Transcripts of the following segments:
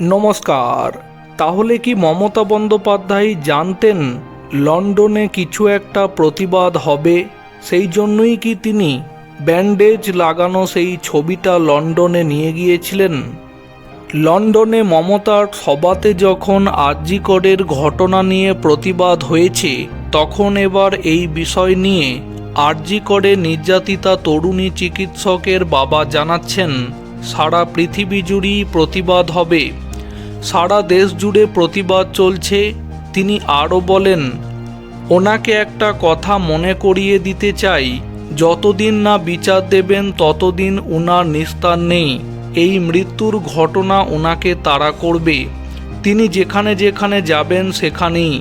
নমস্কার। তাহলে কি মমতা বন্দ্যোপাধ্যায় জানতেন লন্ডনে কিছু একটা প্রতিবাদ হবে? সেই জন্যই কি তিনি ব্যান্ডেজ লাগানো সেই ছবিটা লন্ডনে নিয়ে গিয়েছিলেন? লন্ডনে মমতার সভাতে যখন আরজিকরের ঘটনা নিয়ে প্রতিবাদ হয়েছে, তখন এবার এই বিষয় নিয়ে আরজিকরে নির্যাতিতা তরুণী চিকিৎসকের বাবা জানাচ্ছেন, সারা পৃথিবী জুড়েই প্রতিবাদ হবে। সারা দেশ জুড়ে প্রতিবাদ চলছে, তিনি আরও বলেন, ওনাকে একটা কথা মনে করিয়ে দিতে চাই, যতদিন না বিচার দেবেন ততদিন ওনার নিস্তার নেই, এই মৃত্যুর ঘটনা ওনাকে তাড়া করবে, তিনি যেখানে যেখানে যাবেন সেখানেই,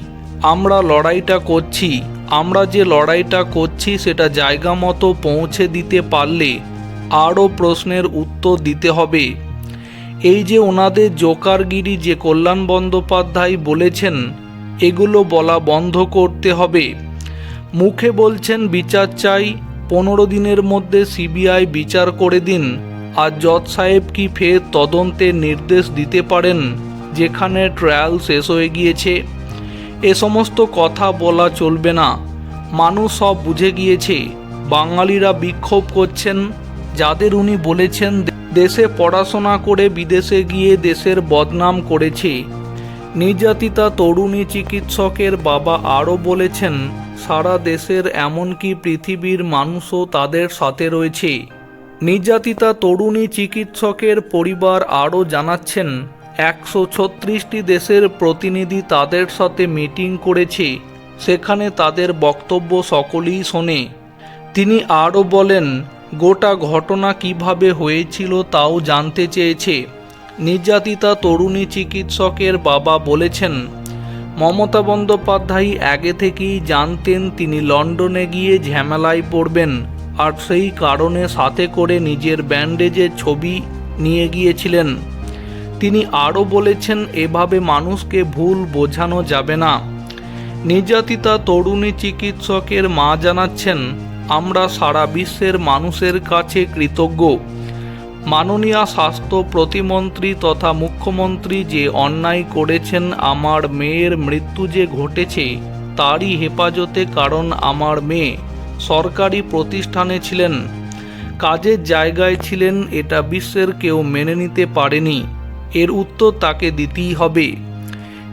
আমরা লড়াইটা করছি, আমরা যে লড়াইটা করছি সেটা জায়গা মতো পৌঁছে দিতে পারলে, আরও প্রশ্নের উত্তর দিতে হবে। এই যে ওনাদের জোকারগিরি যে কল্যাণ বন্দ্যোপাধ্যায় বলেছেন, এগুলো বলা বন্ধ করতে হবে। মুখে বলছেন, বিচার চাই, পনেরো দিনের মধ্যে সিবিআই বিচার করে দিন, আর জজ সাহেব কি ফের তদন্তের নির্দেশ দিতে পারেন, যেখানে ট্রায়াল শেষ হয়ে গিয়েছে? এ সমস্ত কথা বলা চলবে না। মানুষ সব বুঝে গিয়েছে। বাঙালিরা বিক্ষোভ করছেন যাদের উনি বলেছেন দেশে পড়াশোনা করে বিদেশে গিয়ে দেশের বদনাম করেছে। নির্যাতিতা তরুণী চিকিৎসকের বাবা আরও বলেছেন, সারা দেশের এমনকি পৃথিবীর মানুষও তাদের সাথে রয়েছে। নির্যাতিতা তরুণী চিকিৎসকের পরিবার আরও জানাচ্ছেন, একশো ছত্রিশটি দেশের প্রতিনিধি তাদের সাথে মিটিং করেছে, সেখানে তাদের বক্তব্য সকলেই শোনে। তিনি আরও বলেন গোটা ঘটনা কীভাবে হয়েছিল তাও জানতে চেয়েছে। নির্যাতিতা তরুণী চিকিৎসকের বাবা বলেছেন, মমতা বন্দ্যোপাধ্যায় আগে থেকেই জানতেন তিনি লন্ডনে গিয়ে ঝামেলায় পড়বেন আর সেই কারণে সাথে করে নিজের ব্যান্ডেজের ছবি নিয়ে গিয়েছিলেন। তিনি আরও বলেছেন, এভাবে মানুষকে ভুল বোঝানো যাবে না। নির্যাতিতা তরুণী চিকিৎসকের মা জানাচ্ছেন আমরা সারা বিশ্বের মানুষের কাছে কৃতজ্ঞ। মাননীয় স্বাস্থ্য প্রতিমন্ত্রী তথা মুখ্যমন্ত্রী যে অন্যায় করেছেন আমার মেয়ের মৃত্যু যে ঘটেছে, তারই হেফাজতে কারণ আমার মেয়ে সরকারি প্রতিষ্ঠানে ছিলেন, কাজের জায়গায় ছিলেন, এটা বিশ্বের কেউ মেনে নিতে পারেনি। এর উত্তর তাকে দিতেই হবে।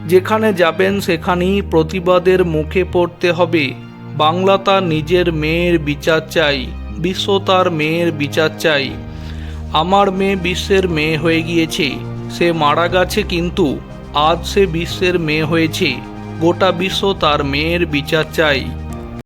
যেখানে যাবেন সেখানেই প্রতিবাদের মুখে পড়তে হবে। বাংলা তার নিজের মেয়ের বিচার চাই, বিশ্ব তার মেয়ের বিচার চাই। আমার মেয়ে বিশ্বের মেয়ে হয়ে গিয়েছে, সে মারা গেছে কিন্তু আজ সে বিশ্বের মেয়ে হয়েছে, গোটা বিশ্ব তার মেয়ের বিচার চাই।